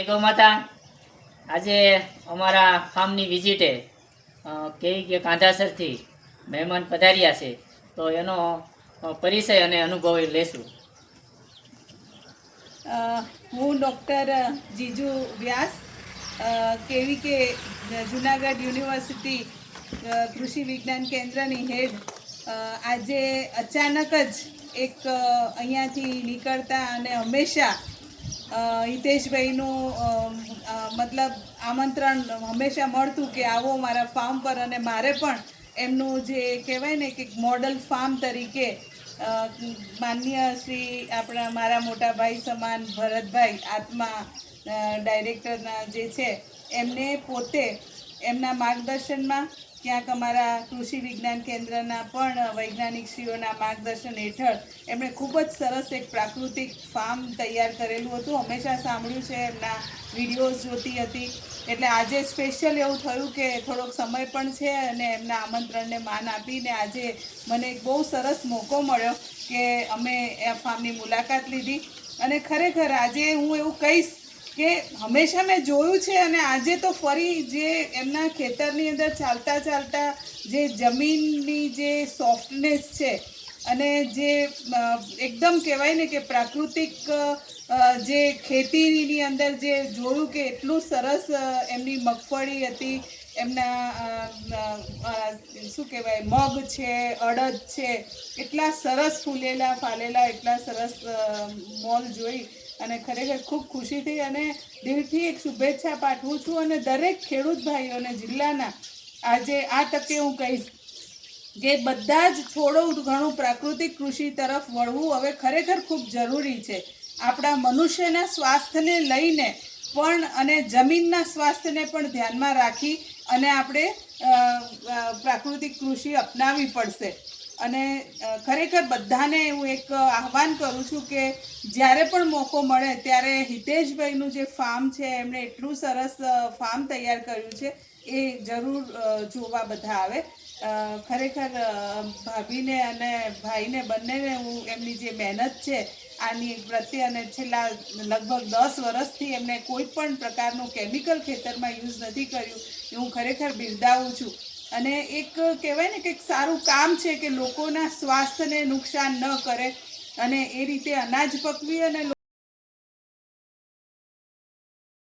જય માતા, આજે અમારા ફાર્મની વિઝિટે કેવી કે કાંધાસરથી મહેમાન પધાર્યા છે, તો એનો પરિચય અને અનુભવ લેશું. હું ડૉક્ટર જીજુ વ્યાસ કેવી કે જુનાગઢ યુનિવર્સિટી કૃષિ વિજ્ઞાન કેન્દ્રની હેડ આજે અચાનક જ એક અહીંયાથી નીકળતા અને હંમેશા હિતેશભાઈનું મતલબ આમંત્રણ હંમેશા મળતું કે આવો મારા ફાર્મ પર અને મારે પણ એમનું જે કહેવાય ને કે મોડલ ફાર્મ તરીકે માન્ય શ્રી આપણા મારા મોટા ભાઈ સમાન ભરતભાઈ આત્મા ડાયરેક્ટરના જે છે, એમને પોતે એમના માર્ગદર્શનમાં ક્યાંક અમારા કૃષિ વિજ્ઞાન કેન્દ્રના પણ વૈજ્ઞાનિકશ્રીઓના માર્ગદર્શન હેઠળ એમણે ખૂબ જ સરસ એક પ્રાકૃતિક ફાર્મ તૈયાર કરેલું હતું. હંમેશા સાંભળ્યું છે, એમના વિડીયોઝ જોતી હતી. એટલે આજે સ્પેશિયલ એવું થયું કે થોડોક સમય પણ છે અને એમના આમંત્રણને માન આપીને આજે મને એક બહુ સરસ મોકો મળ્યો કે અમે એ ફાર્મની મુલાકાત લીધી. અને ખરેખર આજે હું એવું કહીશ કે હંમેશા મેં જોયું છે અને આજે તો ફરી જે એમના ખેતરની અંદર ચાલતા ચાલતા જે જમીનની જે સોફ્ટનેસ છે અને જે એકદમ કહેવાય ને કે પ્રાકૃતિક જે ખેતીની અંદર જે જોયું કે એટલું સરસ એમની મગફળી હતી એમના શું કહેવાય, મગ છે, અડદ છે, એટલા સરસ ફૂલેલા ફાલેલા એટલા સરસ મોલ જોઈ અને ખરેખર ખૂબ ખુશી થઈ અને દિલથી એક શુભેચ્છા પાઠવું છું અને દરેક ખેડૂત ભાઈઓને જિલ્લાના આજે આ તકે હું કહીશ કે બધા જ થોડું ઘણું પ્રાકૃતિક કૃષિ તરફ વળવું હવે ખરેખર ખૂબ જરૂરી છે. આપણા મનુષ્યના સ્વાસ્થ્યને લઈને પણ અને જમીનના સ્વાસ્થ્યને પણ ધ્યાનમાં રાખી અને આપણે પ્રાકૃતિક કૃષિ અપનાવવી પડશે. અને ખરેખર બધાને હું એક આહવાન કરું છું કે જ્યારે પણ મોકો મળે, ત્યારે હિતેશભાઈનું જે ફાર્મ છે, એમણે એટલું સરસ ફાર્મ તૈયાર કર્યું છે, એ જરૂર જોવા બધા આવે. ખરેખર ભાભીને અને ભાઈને બંનેને હું એમની જે મહેનત છે આની પ્રત્યે અને છેલ્લા લગભગ દસ વર્ષથી એમને કોઈ પણ પ્રકારનું કેમિકલ ખેતરમાં યુઝ નથી કર્યું. એ હું ખરેખર બિરદાવું છું. અને એક કહેવાય ને કે સારું કામ છે કે લોકોના સ્વાસ્થ્યને નુકસાન ન કરે અને એ રીતે અનાજ પકવી અને